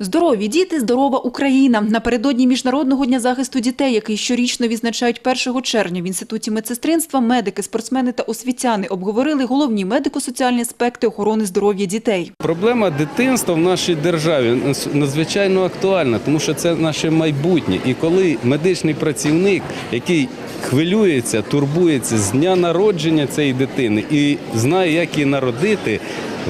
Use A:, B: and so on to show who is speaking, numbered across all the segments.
A: Здорові діти, здорова Україна. Напередодні Міжнародного дня захисту дітей, який щорічно відзначають 1 червня в Інституті медсестринства, медики, спортсмени та освітяни обговорили головні медико-соціальні аспекти охорони здоров'я дітей.
B: Проблема дитинства в нашій державі надзвичайно актуальна, тому що це наше майбутнє. І коли медичний працівник, який хвилюється, турбується з дня народження цієї дитини і знає, як її народити,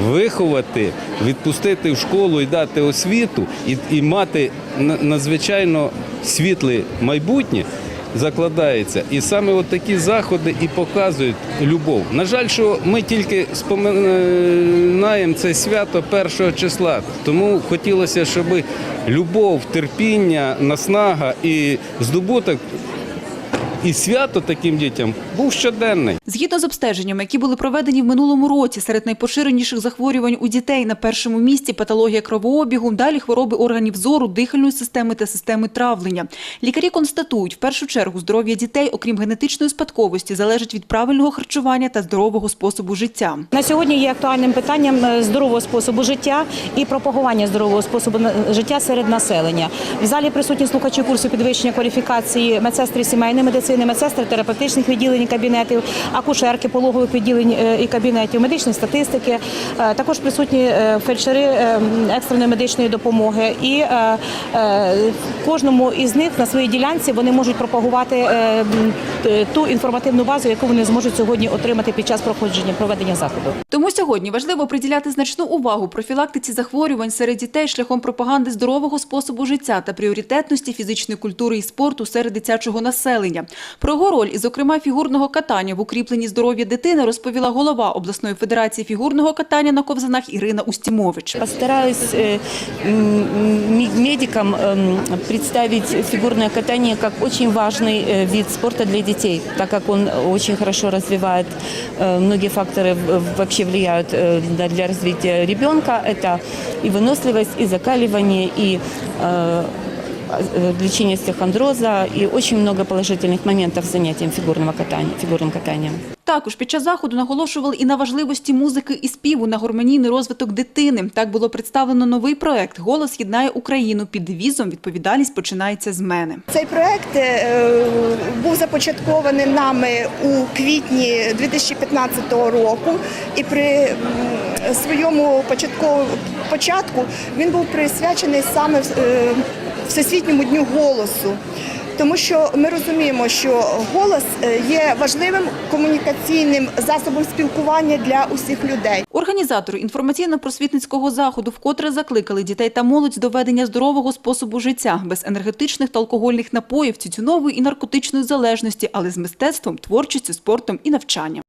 B: виховати, відпустити в школу і дати освіту, і, і мати на- надзвичайно світле майбутнє. Закладається, і саме от такі заходи і показують любов. На жаль, що ми тільки споминаємо це свято першого числа. Тому хотілося, щоб любов, терпіння, наснага і здобуток і свято таким дітям був щоденний.
A: Згідно з обстеженнями, які були проведені в минулому році, серед найпоширеніших захворювань у дітей на першому місці патологія кровообігу, далі хвороби органів зору, дихальної системи та системи травлення. Лікарі констатують, в першу чергу здоров'я дітей, окрім генетичної спадковості, залежить від правильного харчування та здорового способу життя.
C: На сьогодні є актуальним питанням е, здорового способу життя і пропагування здорового способу на- життя серед населення. В залі присутні слухачі курсу підвищення кваліфікації медсестри сімейної медицини, медсестри терапевтичних відділень і кабінетів, акушерки пологових відділень е, і кабінетів, медичної статистики. Е, Також присутні е, фельдшери екстреної медичної допомоги. І кожному із них на своїй ділянці вони можуть пропагувати ту інформативну базу, яку вони зможуть сьогодні отримати під час проходження проведення заходу.
A: Тому сьогодні важливо приділяти значну увагу профілактиці захворювань серед дітей шляхом пропаганди здорового способу життя та пріоритетності фізичної культури і спорту серед дитячого населення. Про його роль і, зокрема, фігурного катання в укріпленні здоров'я дитини розповіла голова обласної федерації фігурного катання на ковзанах Ірина Устімович.
D: Постараюсь э, м, м, медикам эм, представить фигурное катание как очень важный э, вид спорта для детей, так как он очень хорошо развивает э, многие факторы в- вообще влияют э, да, для развития ребенка. Это и выносливость, и закаливание, и э, э, лечение остеохондроза, и очень много положительных моментов с занятием фигурного катания, фигурным катанием.
A: Також під час заходу наголошували і на важливості музики і співу на гармонійний розвиток дитини. Так було представлено новий проект «Голос єднає Україну» під девізом «Відповідальність починається з мене».
E: Цей проект е, був започаткований нами у квітні 2015 року, і при своєму початковому початку він був присвячений саме е, Всесвітньому дню голосу. Тому що ми розуміємо, що голос е, є важливим комунікаційним засобом спілкування для усіх людей.
A: Організатори інформаційно-просвітницького заходу вкотре закликали дітей та молодь до ведення здорового способу життя, без енергетичних та алкогольних напоїв, тютюнової і наркотичної залежності, але з мистецтвом, творчістю, спортом і навчанням.